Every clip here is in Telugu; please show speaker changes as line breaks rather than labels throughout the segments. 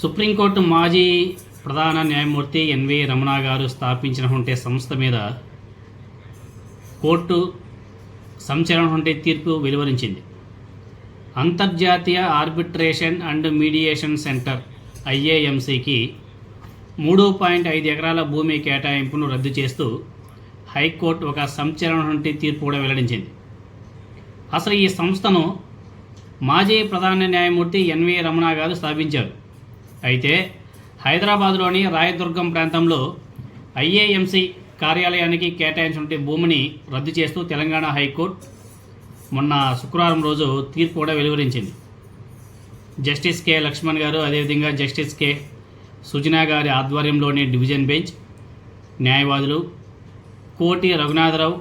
సుప్రీంకోర్టు మాజీ ప్రధాన న్యాయమూర్తి ఎన్వి రమణ గారు స్థాపించినటువంటి సంస్థ మీద కోర్టు సంచలనటువంటి తీర్పు వెలువరించింది. అంతర్జాతీయ ఆర్బిట్రేషన్ అండ్ మీడియేషన్ సెంటర్ ఐఏఎంసీకి మూడు పాయింట్ ఐదు ఎకరాల భూమి కేటాయింపును రద్దు చేస్తూ హైకోర్టు ఒక సంచలనటువంటి తీర్పు కూడా వెల్లడించింది. అసలు ఈ సంస్థను మాజీ ప్రధాన న్యాయమూర్తి ఎన్వి రమణ గారు స్థాపించారు. అయితే హైదరాబాద్లోని రాయదుర్గం ప్రాంతంలో ఐఏఎంసీ కార్యాలయానికి కేటాయించిన భూమిని రద్దు చేస్తూ తెలంగాణ హైకోర్టు మొన్న శుక్రవారం రోజు తీర్పు కూడా వెలువరించింది. జస్టిస్ కె లక్ష్మణ్ గారు అదేవిధంగా జస్టిస్ కె సుజనా గారి ఆధ్వర్యంలోని డివిజన్ బెంచ్ న్యాయవాదులు కోటి రఘునాథరావు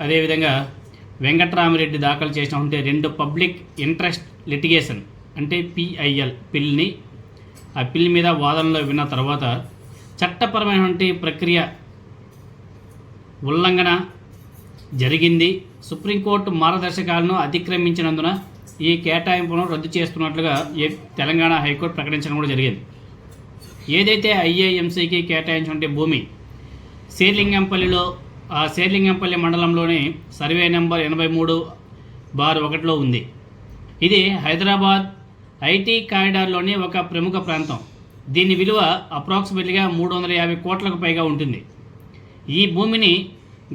అదేవిధంగా వెంకట్రామిరెడ్డి దాఖలు చేసినటువంటి రెండు పబ్లిక్ ఇంట్రెస్ట్ లిటిగేషన్ అంటే పిఐఎల్ పిల్ని ఆ మీద వాదనలు విన్న తర్వాత చట్టపరమైనటువంటి ప్రక్రియ ఉల్లంఘన జరిగింది. సుప్రీంకోర్టు మార్గదర్శకాలను అతిక్రమించినందున ఈ కేటాయింపును రద్దు చేస్తున్నట్లుగా ఏ తెలంగాణ హైకోర్టు ప్రకటించడం కూడా జరిగింది. ఏదైతే ఐఏఎంసీకి కేటాయించినటువంటి భూమి శేర్లింగంపల్లిలో ఆ శేర్లింగంపల్లి మండలంలోని సర్వే నెంబర్ ఎనభై మూడు బార్ ఒకటిలో ఉంది. ఇది హైదరాబాద్ ఐటీ కారిడార్లోని ఒక ప్రముఖ ప్రాంతం. దీని విలువ అప్రాక్సిమేట్లీగా మూడు వందల యాభై కోట్లకు పైగా ఉంటుంది. ఈ భూమిని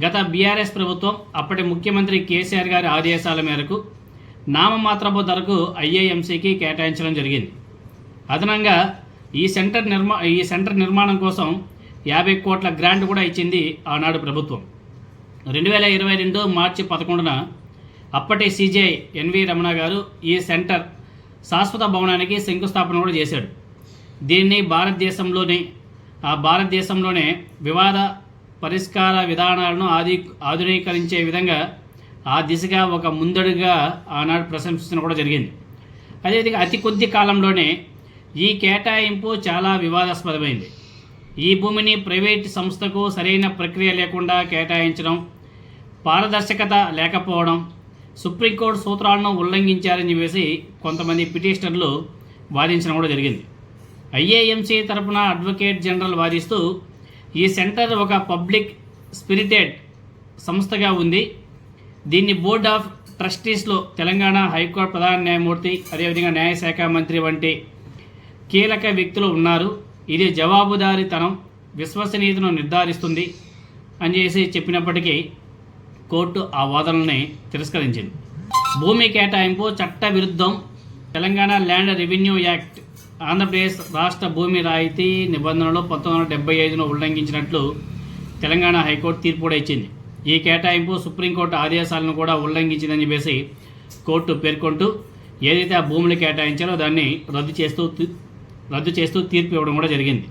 గత బీఆర్ఎస్ ప్రభుత్వం అప్పటి ముఖ్యమంత్రి కేసీఆర్ గారి ఆదేశాల మేరకు నామమాత్రపు ధరకు ఐఏఎంసీకి కేటాయించడం జరిగింది. అదనంగా ఈ సెంటర్ నిర్మా ఈ సెంటర్ నిర్మాణం కోసం యాభై కోట్ల గ్రాంట్ కూడా ఇచ్చింది ఆనాడు ప్రభుత్వం. రెండు వేల ఇరవై రెండు మార్చి పదకొండున అప్పటి సీజీఐ ఎన్వి రమణ గారు ఈ సెంటర్ శాశ్వత భవనానికి శంకుస్థాపన కూడా చేశాడు. దీన్ని భారతదేశంలోని ఆ భారతదేశంలోనే వివాద పరిష్కార విధానాలను ఆది ఆధునీకరించే విధంగా ఆ దిశగా ఒక ముందడుగా ఆనాడు ప్రశంసించడం కూడా జరిగింది. అదేవిధంగా అతి కొద్ది కాలంలోనే ఈ కేటాయింపు చాలా వివాదాస్పదమైంది. ఈ భూమిని ప్రైవేట్ సంస్థకు సరైన ప్రక్రియ లేకుండా కేటాయించడం పారదర్శకత లేకపోవడం సుప్రీంకోర్టు సూత్రాలను ఉల్లంఘించారని చెప్పేసి కొంతమంది పిటిషనర్లు వాదించడం కూడా జరిగింది. ఐఏఎంసీ తరపున అడ్వకేట్ జనరల్ వాదిస్తూ ఈ సెంటర్ ఒక పబ్లిక్ స్పిరిటెడ్ సంస్థగా ఉంది. దీన్ని బోర్డ్ ఆఫ్ ట్రస్టీస్లో తెలంగాణ హైకోర్టు ప్రధాన న్యాయమూర్తి అదేవిధంగా న్యాయశాఖ మంత్రి వంటి కీలక వ్యక్తులు ఉన్నారు. ఇది జవాబుదారీతనం విశ్వసనీయతను నిర్ధారిస్తుంది అని చేసి చెప్పినప్పటికీ కోర్టు ఆ వాదనల్ని తిరస్కరించింది. భూమి కేటాయింపు చట్ట విరుద్ధం Telangana land revenue act Andhra Pradesh రాష్ట్ర భూమి రాయితీ నిబంధనలు పంతొమ్మిది వందల డెబ్బై ఐదును ఉల్లంఘించినట్లు తెలంగాణ హైకోర్టు తీర్పు కూడా ఇచ్చింది. ఈ కేటాయింపు సుప్రీంకోర్టు ఆదేశాలను కూడా ఉల్లంఘించిందని చెప్పేసి కోర్టు పేర్కొంటూ ఏదైతే ఆ భూములు కేటాయించారో దాన్ని రద్దు చేస్తూ రద్దు చేస్తూ తీర్పు ఇవ్వడం కూడా జరిగింది.